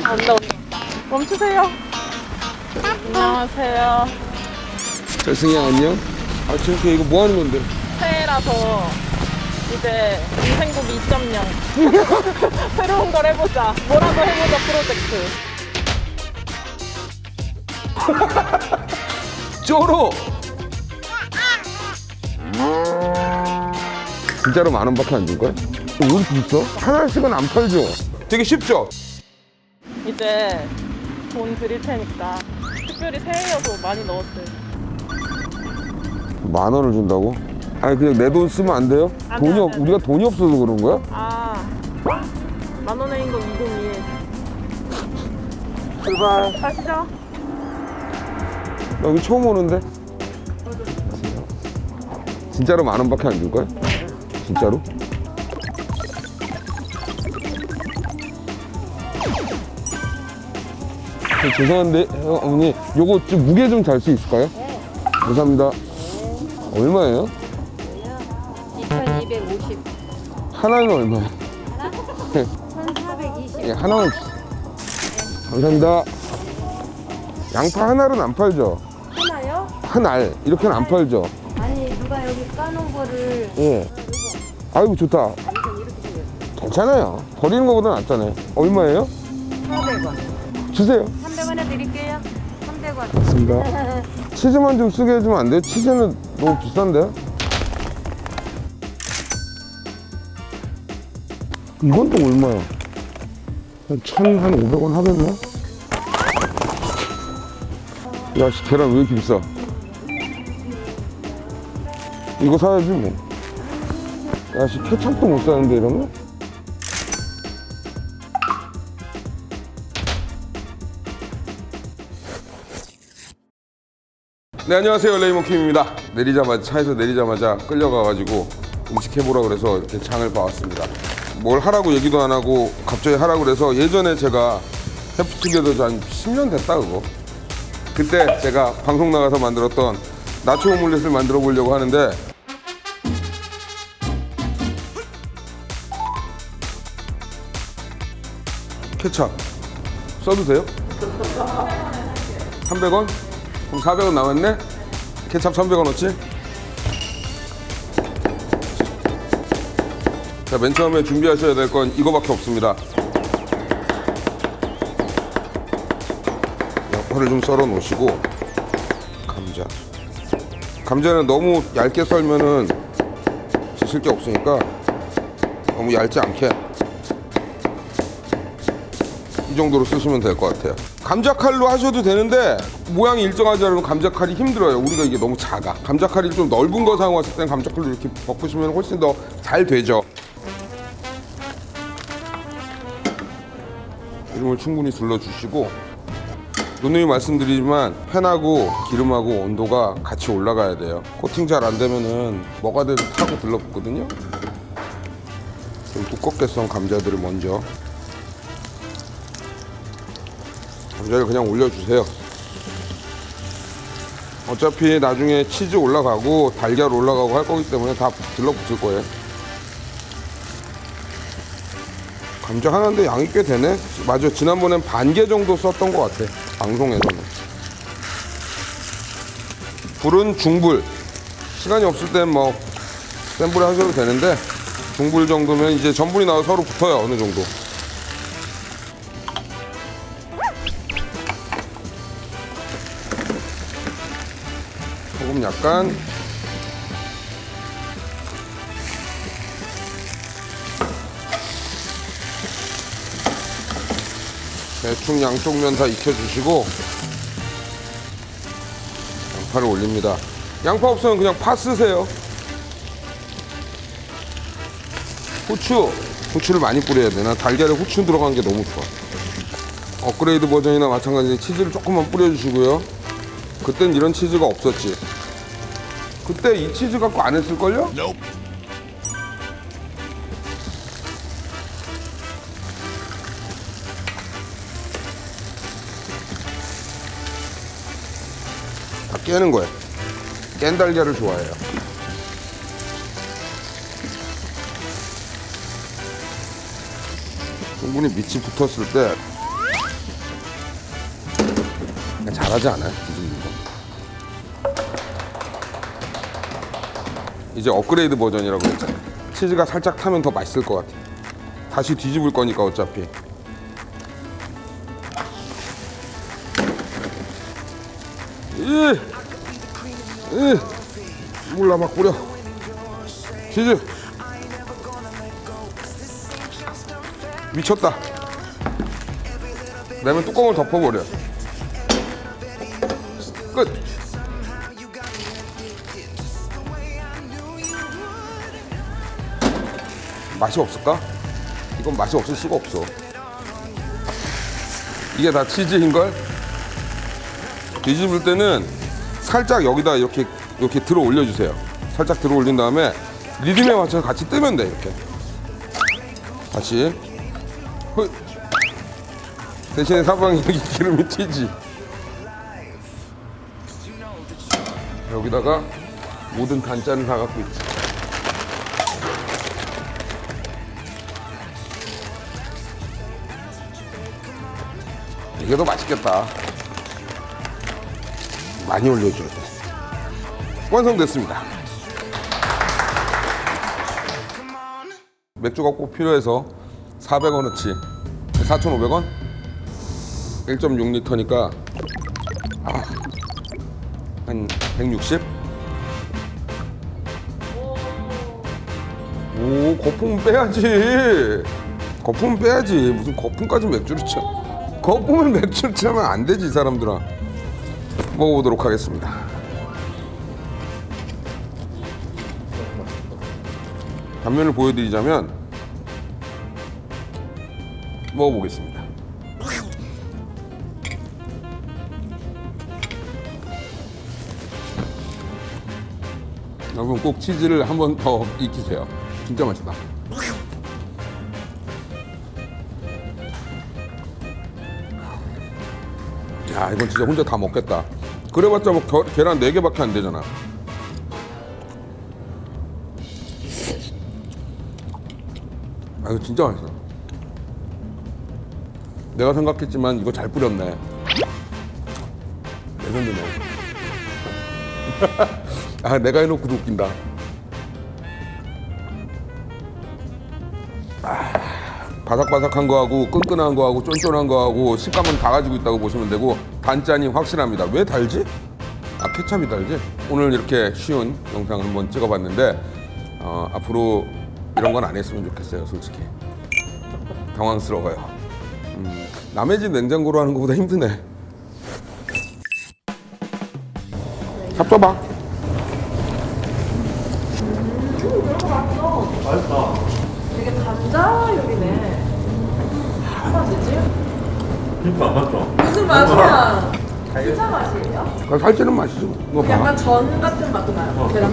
온다 온다. 멈추세요. 안녕하세요. 잘승이야 안녕? 아 지금 이거 뭐 하는 건데? 새해라서 이제 인생곡 2.0 새로운 걸 해보자. 뭐라도 해보자 프로젝트. 쪼로! 진짜로 만 원밖에 안줄 거야? 왜 이렇게 비싸? 하나씩은 안 팔죠? 되게 쉽죠? 이제 돈 드릴 테니까 특별히 새해여서 많이 넣었어요. 만 원을 준다고? 아니 그냥 내 돈 쓰면 안 돼요? 안 돈이 돼요, 없, 안. 우리가 돈이 없어서 그런 거야? 아, 만 원의 인공 2021. 출발. 가시죠. 나 여기 처음 오는데? 진짜로 만 원밖에 안 줄 거야? 진짜로? 저 죄송한데 어, 어머니 요거 좀 무게 좀 잘 수 있을까요? 감사합니다 얼마예요? 2250 하나는 얼마예요? 1420 예, 하나만 주세요 감사합니다 양파 하나는 안 팔죠? 하나요? 한 알 이렇게는 안 팔죠? 아니 누가 여기 까놓은 거를 예. 아이고 좋다. 괜찮아요. 버리는 것보다 낫잖아요. 얼마예요? 400원 주세요. 300원에 드릴게요 300원 맞습니다. 치즈만 좀 쓰게 해주면 안 돼요? 치즈는 너무 비싼데? 이건 또 얼마야? 한 천, 한 오백 원 하겠나? 야, 씨, 계란 왜 이렇게 비싸? 이거 사야지, 뭐. 야, 씨, 케찹도 못 사는데, 이러면? 네 안녕하세요 레이먼킴입니다 내리자마자 차에서 내리자마자 끌려가가지고 음식 해보라 그래서 이렇게 장을 봐왔습니다 뭘 하라고 얘기도 안 하고 갑자기 하라고 그래서 예전에 제가 해프투게더 한 10년 됐다 그거 그때 제가 방송 나가서 만들었던 나초 오믈렛을 만들어 보려고 하는데 케찹 써도 돼요? 300원? 그럼 400원 남았네? 케찹 300원 어치? 자, 맨 처음에 준비하셔야 될 건 이거밖에 없습니다. 양파를 좀 썰어 놓으시고 감자. 감자는 너무 얇게 썰면은 드실 게 없으니까 너무 얇지 않게 이 정도로 쓰시면 될 것 같아요. 감자칼로 하셔도 되는데 모양이 일정하지 않으면 감자칼이 힘들어요. 우리가 이게 너무 작아. 감자칼이 좀 넓은 거 사용하실 때는 감자칼로 이렇게 벗으시면 훨씬 더 잘 되죠. 기름을 충분히 둘러주시고 누누이 말씀드리지만 팬하고 기름하고 온도가 같이 올라가야 돼요. 코팅 잘 안 되면은 뭐가 돼도 타고 들러붙거든요. 좀 두껍게 썬 감자들을 먼저 감자를 그냥 올려주세요. 어차피 나중에 치즈 올라가고 달걀 올라가고 할 거기 때문에 다 들러붙을 거예요. 감자 하나인데 양이 꽤 되네. 맞아. 지난번엔 반 개 정도 썼던 것 같아. 방송에서는. 불은 중불. 시간이 없을 땐 뭐 센 불에 하셔도 되는데 중불 정도면 이제 전분이 나와 서로 붙어요. 어느 정도. 소금 약간 대충 양쪽 면 다 익혀주시고 양파를 올립니다. 양파 없으면 그냥 파 쓰세요. 후추 후추를 많이 뿌려야 되나? 달걀에 후추 들어간 게 너무 좋아. 업그레이드 버전이나 마찬가지 치즈를 조금만 뿌려주시고요. 그땐 이런 치즈가 없었지 그때 이 치즈 갖고 안 했을걸요? 다 깨는 거예요. 깬 달걀을 좋아해요. 충분히 밑이 붙었을 때 잘하지 않아요? 이제 업그레이드 버전이라고 했잖아요. 치즈가 살짝 타면 더 맛있을 것 같아. 다시 뒤집을 거니까 어차피. 이, 이, 몰라 막 뿌려. 치즈. 미쳤다. 그다음에 뚜껑을 덮어버려. 끝. 맛이 없을까? 이건 맛이 없을 수가 없어. 이게 다 치즈인 걸. 뒤집을 때는 살짝 여기다 이렇게 이렇게 들어 올려주세요. 살짝 들어 올린 다음에 리듬에 맞춰서 같이 뜨면 돼 이렇게. 다시. 헐. 대신에 사방에 여기 기름이 튀지. 여기다가 모든 단짠을 다 갖고 있지. 이게 더 맛있겠다. 많이 올려줘야 돼. 완성됐습니다. 맥주가 꼭 필요해서 400원어치 4,500원? 1.6리터니까 아, 한 160? 오 거품 빼야지 거품 빼야지 무슨 거품까지 맥주를 쳐 거품을 맥주를 치면 안 되지 이 사람들아 먹어보도록 하겠습니다 단면을 보여드리자면 먹어보겠습니다 여러분 꼭 치즈를 한 번 더 익히세요. 진짜 맛있다. 야 이건 진짜 혼자 다 먹겠다. 그래봤자 뭐 겨- 계란 4 개밖에 안 되잖아. 아 이거 진짜 맛있어. 내가 생각했지만 이거 잘 뿌렸네. 레전드네. 아 내가 해놓고도 웃긴다. 아, 바삭바삭한 거하고 끈끈한 거하고 쫀쫀한 거하고 식감은 다 가지고 있다고 보시면 되고 단짠이 확실합니다. 왜 달지? 아 케찹이 달지? 오늘 이렇게 쉬운 영상을 한번 찍어봤는데 어, 앞으로 이런 건 안 했으면 좋겠어요, 솔직히. 당황스러워요. 음, 남의 집 냉장고로 하는 것보다 힘드네. 잡숴봐. 되게 감자 요리네. 맛이지? 그러니까 맞죠? 무슨 맛이야? 피자 맛이에요? 살찌는 맛이죠. 봐. 약간 전 같은 맛도 나요. 계란.